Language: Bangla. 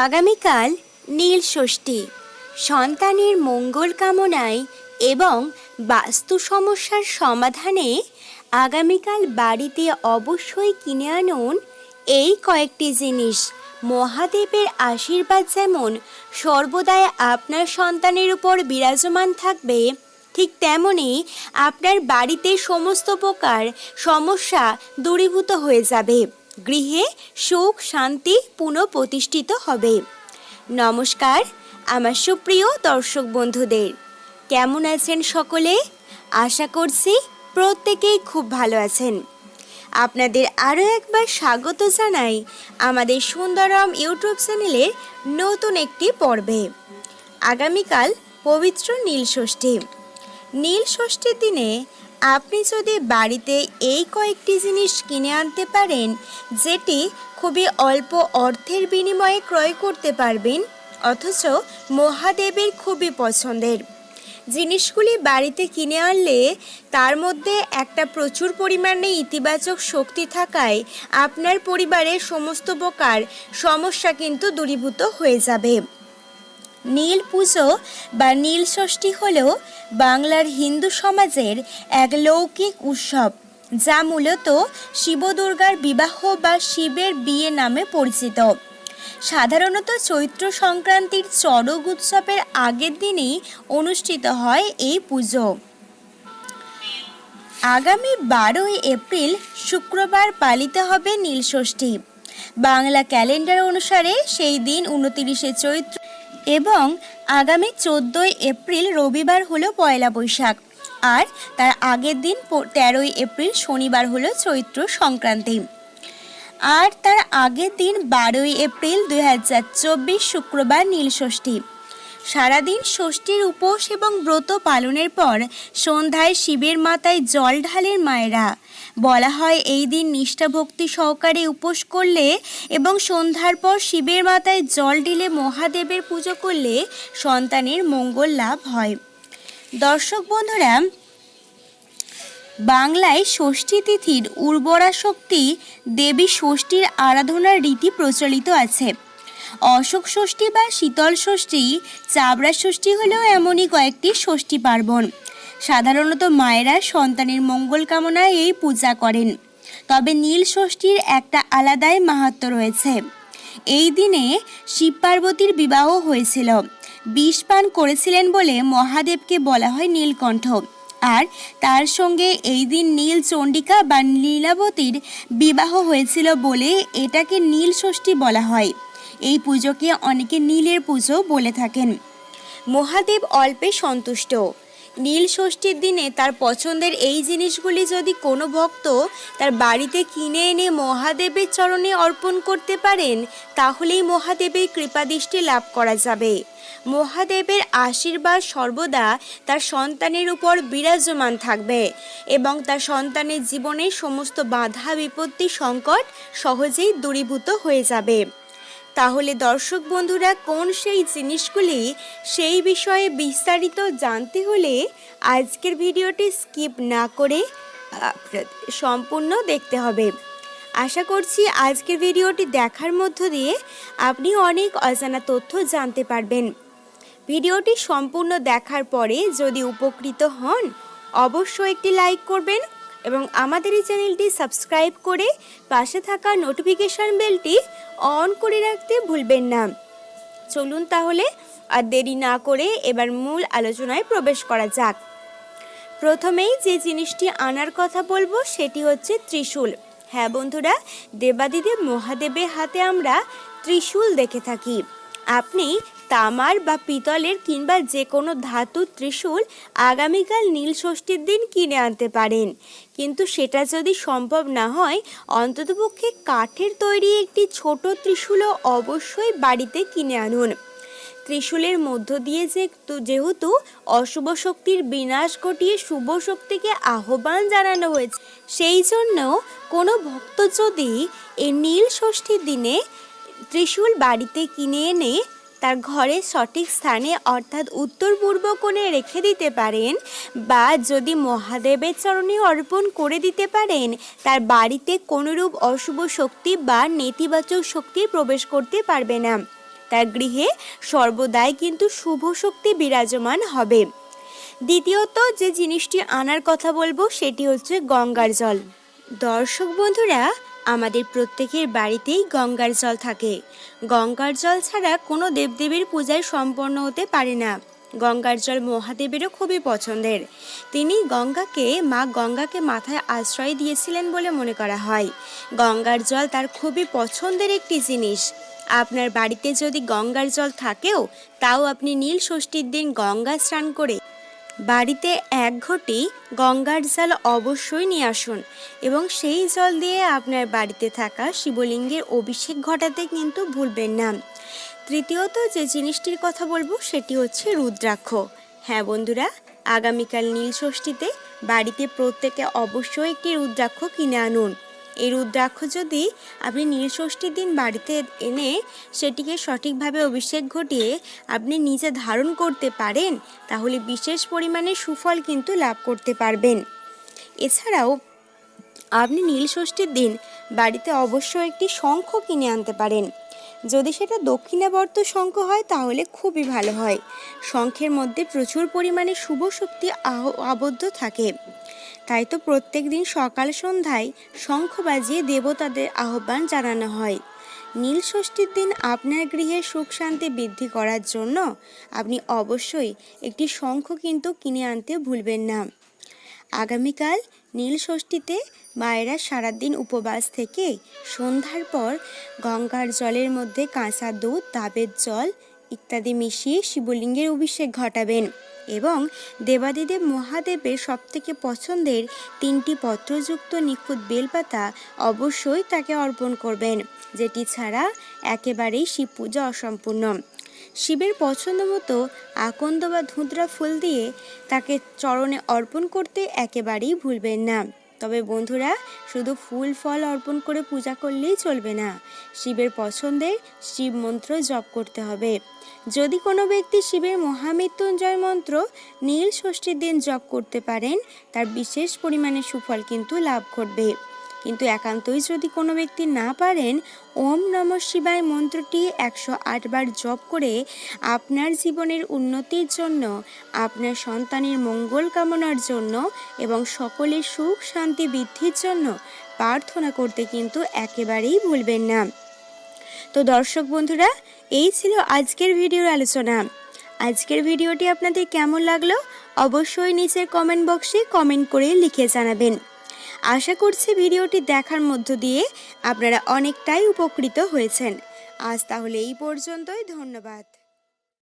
আগামীকাল নীল ষষ্ঠী। সন্তানের মঙ্গল কামনায় এবং বাস্তু সমস্যার সমাধানে আগামীকাল বাড়িতে অবশ্যই কিনে আনুন এই কয়েকটি জিনিস। মহাদেবের আশীর্বাদ যেমন সর্বদাই আপনার সন্তানের উপর বিরাজমান থাকবে, ঠিক তেমনি আপনার বাড়িতে সমস্ত প্রকার সমস্যা দূরীভূত হয়ে যাবে। গৃহে সুখ, শান্তি পুনঃপ্রতিষ্ঠিত হবে। নমস্কার, আমার সুপ্রিয় দর্শক বন্ধুদের। কেমন আছেন সকলে? আশা করছি প্রত্যেকেই খুব ভালো আছেন। আপনাদের আরও একবার স্বাগত জানাই আমাদের সুন্দরম ইউটিউব চ্যানেলের নতুন একটি পর্বে। আগামীকাল পবিত্র নীল ষষ্ঠী। নীল ষষ্ঠীর দিনে আপনি যদি বাড়িতে এই কয়েকটি জিনিস কিনে আনতে পারেন, যেটি খুবই অল্প অর্থের বিনিময়ে ক্রয় করতে পারবেন, অথচ মহাদেবের খুবই পছন্দের। জিনিসগুলি বাড়িতে কিনে আনলে তার মধ্যে একটা প্রচুর পরিমাণে ইতিবাচক শক্তি থাকায় আপনার পরিবারের সমস্ত প্রকার সমস্যা কিন্তু দূরীভূত হয়ে যাবে। নীল পুজো বা নীল ষষ্ঠী হল বাংলার হিন্দু সমাজের এক লৌকিক উৎসব, যা মূলত শিবদুর্গার বিবাহ বা শিবের বিয়ে নামে পরিচিত। সাধারণত চৈত্র সংক্রান্তির চড়ক উৎসবের আগের দিনেই অনুষ্ঠিত হয় এই পুজো। আগামী বারোই এপ্রিল শুক্রবার পালিত হবে নীলষষ্ঠী বাংলা ক্যালেন্ডার অনুসারে সেই দিন উনতিরিশে চৈত্র এবং আগামী চোদ্দোই এপ্রিল রবিবার হলো পয়লা বৈশাখ। আর তার আগের দিন তেরোই এপ্রিল শনিবার হলো চৈত্র সংক্রান্তি। আর তার আগের দিন বারোই এপ্রিল দুই হাজার চব্বিশ শুক্রবার নীলষষ্ঠী। সারাদিন ষষ্ঠীর উপোস এবং ব্রত পালনের পর সন্ধ্যায় শিবের মাথায় জল ঢালেন মায়েরা। বলা হয়, এই দিন নিষ্ঠাভক্তি সহকারে উপোস করলে এবং সন্ধ্যার পর শিবের মাথায় জল ঢেলে মহাদেবের পুজো করলে সন্তানের মঙ্গল লাভ হয়। দর্শক বন্ধুরা, বাংলায় ষষ্ঠী তিথির উর্বরা শক্তি দেবী ষষ্ঠীর আরাধনার রীতি প্রচলিত আছে। অশোক ষষ্ঠী বা শীতল ষষ্ঠী, চাবড়া ষষ্ঠী হলেও এমনই কয়েকটি ষষ্ঠী পার্বণ। সাধারণত মায়েরা সন্তানের মঙ্গল কামনায় এই পূজা করেন। তবে নীল ষষ্ঠীর একটা আলাদাই মাহাত্ম্য রয়েছে। এই দিনে শিব পার্বতীর বিবাহ হয়েছিল। বিষ পান করেছিলেন বলে মহাদেবকে বলা হয় নীলকণ্ঠ। আর তার সঙ্গে এই দিন নীল চণ্ডিকা বা নীলাবতীর বিবাহ হয়েছিল বলে এটাকে নীল ষষ্ঠী বলা হয়। এই পুজোকে অনেকে নীলের পুজো বলে থাকেন। মহাদেব অল্পে সন্তুষ্ট। নীল ষষ্ঠীর দিনে তার পছন্দের এই জিনিসগুলি যদি কোনো ভক্ত তার বাড়িতে কিনে এনে মহাদেবের চরণে অর্পণ করতে পারেন, তাহলেই মহাদেবের কৃপাদৃষ্টি লাভ করা যাবে। মহাদেবের আশীর্বাদ সর্বদা তার সন্তানের উপর বিরাজমান থাকবে এবং তার সন্তানের জীবনে সমস্ত বাধা বিপত্তি সংকট সহজেই দূরীভূত হয়ে যাবে। তাহলে দর্শক বন্ধুরা, কোন সেই জিনিসগুলি সেই বিষয়ে বিস্তারিত জানতে হলে আজকের ভিডিওটি স্কিপ না করে সম্পূর্ণ দেখতে হবে। আশা করছি আজকের ভিডিওটি দেখার মধ্য দিয়ে আপনি অনেক অজানা তথ্য জানতে পারবেন। ভিডিওটি সম্পূর্ণ দেখার পরে যদি উপকৃত হন, অবশ্যই একটি লাইক করবেন এবং আমাদের এই চ্যানেলটি সাবস্ক্রাইব করে পাশে থাকা নোটিফিকেশান বেলটি অন করে রাখতে ভুলবেন না। চলুন তাহলে আর দেরি না করে এবার মূল আলোচনায় প্রবেশ করা যাক। প্রথমেই যে জিনিসটি আনার কথা বলব সেটি হচ্ছে ত্রিশূল। হ্যাঁ বন্ধুরা, দেবাদিদেব মহাদেবের হাতে আমরা ত্রিশূল দেখে থাকি। আপনি তামার বা পিতলের কিংবা যে কোনো ধাতুর ত্রিশূল আগামীকাল নীল ষষ্ঠীর দিন কিনে আনতে পারেন। কিন্তু সেটা যদি সম্ভব না হয়, অন্ততপক্ষে কাঠের তৈরি একটি ছোট ত্রিশূলও অবশ্যই বাড়িতে কিনে আনুন। ত্রিশূলের মধ্য দিয়ে যে যেহেতু অশুভ শক্তির বিনাশ ঘটিয়ে শুভ শক্তিকে আহ্বান জানানো হয়েছে, সেই জন্য কোনো ভক্ত যদি এই নীল ষষ্ঠীর দিনে ত্রিশূল বাড়িতে কিনে এনে তার ঘরের সঠিক স্থানে, অর্থাৎ উত্তর পূর্ব কোণে রেখে দিতে পারেন বা যদি মহাদেবের চরণে অর্পণ করে দিতে পারেন, তার বাড়িতে কোনোরূপ অশুভ শক্তি বা নেতিবাচক শক্তি প্রবেশ করতে পারবে না। তার গৃহে সর্বদাই কিন্তু শুভ শক্তি বিরাজমান হবে। দ্বিতীয়ত, যে জিনিসটি আনার কথা বলব, সেটি হচ্ছে গঙ্গার জল। দর্শক বন্ধুরা আমাদের প্রত্যেকের বাড়িতেই গঙ্গার জল থাকে। গঙ্গার জল ছাড়া কোনো দেবদেবীর পূজায় সম্পন্ন হতে পারে না। গঙ্গার জল মহাদেবেরও খুবই পছন্দের। তিনি গঙ্গাকে, মা গঙ্গাকে মাথায় আশ্রয় দিয়েছিলেন বলে মনে করা হয়। গঙ্গার জল তার খুবই পছন্দের একটি জিনিস। আপনার বাড়িতে যদি গঙ্গার জল থাকেও, তাও আপনি নীল ষষ্ঠীর দিন গঙ্গা স্নান করে বাড়িতে এক ঘটি গঙ্গার জল অবশ্যই নিয়ে আসুন এবং সেই জল দিয়ে আপনার বাড়িতে থাকা শিবলিঙ্গের অভিষেক ঘটাতে কিন্তু ভুলবেন না। তৃতীয়ত যে জিনিসটির কথা বলব সেটি হচ্ছে রুদ্রাক্ষ। হ্যাঁ বন্ধুরা, আগামীকাল নীল ষষ্ঠীতে বাড়িতে প্রত্যেকে অবশ্যই একটি রুদ্রাক্ষ কিনে আনুন। এই রুদ্রাক্ষ যদি আপনি নীল ষষ্ঠীর দিন বাড়িতে এনে সেটিকে সঠিকভাবে অভিষেক ঘটিয়ে আপনি নিজে ধারণ করতে পারেন, তাহলে বিশেষ পরিমাণে সুফল কিন্তু লাভ করতে পারবেন। এছাড়াও আপনি নীল ষষ্ঠীর দিন বাড়িতে অবশ্যই একটি শঙ্খ কিনে আনতে পারেন। যদি সেটা দক্ষিণাবর্ত শঙ্খ হয়, তাহলে খুবই ভালো হয়। শঙ্খের মধ্যে প্রচুর পরিমাণে শুভ শক্তি আবদ্ধ থাকে। তাই তো প্রত্যেক দিন সকাল সন্ধ্যায় শঙ্খ বাজিয়ে দেবতাদের আহ্বান জানানো হয়। নীল ষষ্ঠীর দিন আপনার গৃহে সুখ শান্তি বৃদ্ধি করার জন্য আপনি অবশ্যই একটি শঙ্খ কিন্তু কিনে আনতে ভুলবেন না। আগামীকাল নীল ষষ্ঠীতে মায়েরা সারাদিন উপবাস থেকে সন্ধ্যার পর গঙ্গার জলের মধ্যে কাঁচা দুধ, ডাবের জল ইত্যাদি মিশিয়ে শিবলিঙ্গের অভিষেক ঘটাবেন। এবং দেবাদিদেব মহাদেবের সবথেকে পছন্দের তিনটি পত্রযুক্ত নিখুঁত বেলপাতা অবশ্যই তাকে অর্পণ করবেন, যেটি ছাড়া একেবারেই শিব পূজা অসম্পূর্ণ। শিবের পছন্দ মতো আকন্দ বা ধুঁদরা ফুল দিয়ে তাকে চরণে অর্পণ করতে একেবারেই ভুলবেন না। তবে বন্ধুরা, শুধু ফুল ফল অর্পণ করে পূজা করলেই চলবে না। শিবের পছন্দের শিব মন্ত্র জপ করতে হবে। যদি কোনো ব্যক্তি শিবের মহামৃত্যুঞ্জয় মন্ত্র নীল ষষ্ঠীর দিন জপ করতে পারেন, তার বিশেষ পরিমাণে সুফল কিন্তু লাভ ঘটবে। কিন্তু একান্তই যদি কোনো ব্যক্তি না পারেন, ওম নম শিবায় মন্ত্রটি একশো আটবার জপ করে আপনার জীবনের উন্নতির জন্য, আপনার সন্তানের মঙ্গল কামনার জন্য এবং সকলের সুখ শান্তি বৃদ্ধির জন্য প্রার্থনা করতে কিন্তু একেবারেই ভুলবেন না। তো দর্শক বন্ধুরা, এই ছিল আজকের ভিডিওর আলোচনা। আজকের ভিডিওটি আপনাদের কেমন লাগল? অবশ্যই নিচের কমেন্ট বক্সে কমেন্ট করে লিখে জানাবেন। আশা করছি ভিডিওটি দেখার মধ্য দিয়ে আপনারা অনেকটাই উপকৃত হয়েছেন। আজ তাহলে এই পর্যন্তই, ধন্যবাদ।